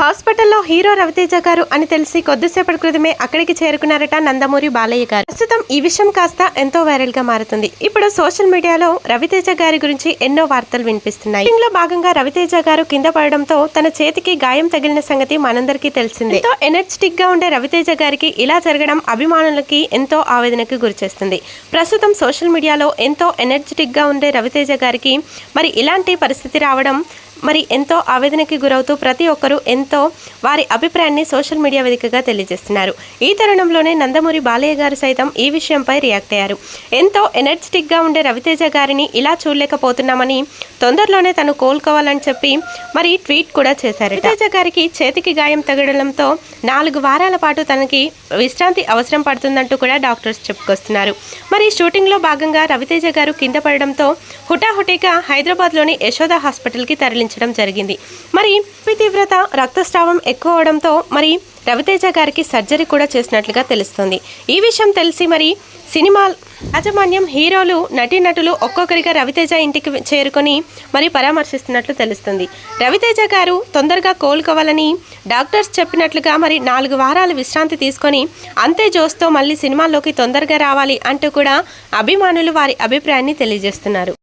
హాస్పిటల్లో హీరో రవితేజ గారు అని తెలిసి కొద్దిసేపటి క్రితమే అక్కడికి చేరుకున్నారట నందమూరి బాలయ్య గారు. ప్రస్తుతం ఈ విషయం కాస్త ఎంతో వైరల్గా మారుతుంది. ఇప్పుడు సోషల్ మీడియాలో రవితేజ గారి గురించి ఎన్నో వార్తలు వినిపిస్తున్నాయి. లో భాగంగా రవితేజ గారు కింద పడడంతో తన చేతికి గాయం తగిలిన సంగతి మనందరికీ తెలిసిందే. ఎంతో ఎనర్జెటిక్గా ఉండే రవితేజ గారికి ఇలా జరగడం అభిమానులకి ఎంతో ఆవేదనకు గురిచేస్తుంది ప్రస్తుతం సోషల్ మీడియాలో ఎంతో ఎనర్జెటిక్గా ఉండే రవితేజ గారికి మరి ఇలాంటి పరిస్థితి రావడం మరి ఎంతో ఆవేదనకి గురవుతూ ప్రతి ఒక్కరూ ఎంతో వారి అభిప్రాయాన్ని సోషల్ మీడియా వేదికగా తెలియజేస్తున్నారు. ఈ తరుణంలోనే నందమూరి బాలయ్య గారు సైతం ఈ విషయంపై రియాక్ట్ అయ్యారు. ఎంతో ఎనర్జెటిక్గా ఉండే రవితేజ గారిని ఇలా చూడలేకపోతున్నామని తొందరలోనే తను కోలుకోవాలని చెప్పి మరి ట్వీట్ కూడా చేశారు రవితేజ గారికి చేతికి గాయం తగలడంతో నాలుగు వారాల పాటు తనకి విశ్రాంతి అవసరం పడుతుందంటూ కూడా డాక్టర్స్ చెప్పుకొస్తున్నారు. మరి షూటింగ్లో భాగంగా రవితేజ గారు కింద పడడంతో హుటాహుటిగా హైదరాబాద్లోని యశోద హాస్పిటల్కి తరలించడం జరిగింది. మరి తీవ్రత రక్తస్రావం ఎక్కువ అవడంతో మరి రవితేజ గారికి సర్జరీ కూడా చేసినట్లుగా తెలుస్తుంది. ఈ విషయం తెలిసి మరి సినిమా యాజమాన్యం హీరోలు నటీనటులు ఒక్కొక్కరిగా రవితేజ ఇంటికి చేరుకొని మరి పరామర్శిస్తున్నట్లు తెలుస్తుంది. రవితేజ గారు తొందరగా కోలుకోవాలని డాక్టర్స్ చెప్పినట్లుగా మరి నాలుగు వారాలు విశ్రాంతి తీసుకొని అంతే జోస్తో మళ్ళీ సినిమాల్లోకి తొందరగా రావాలి అంటూ కూడా అభిమానులు వారి అభిప్రాయాన్ని తెలియజేస్తున్నారు.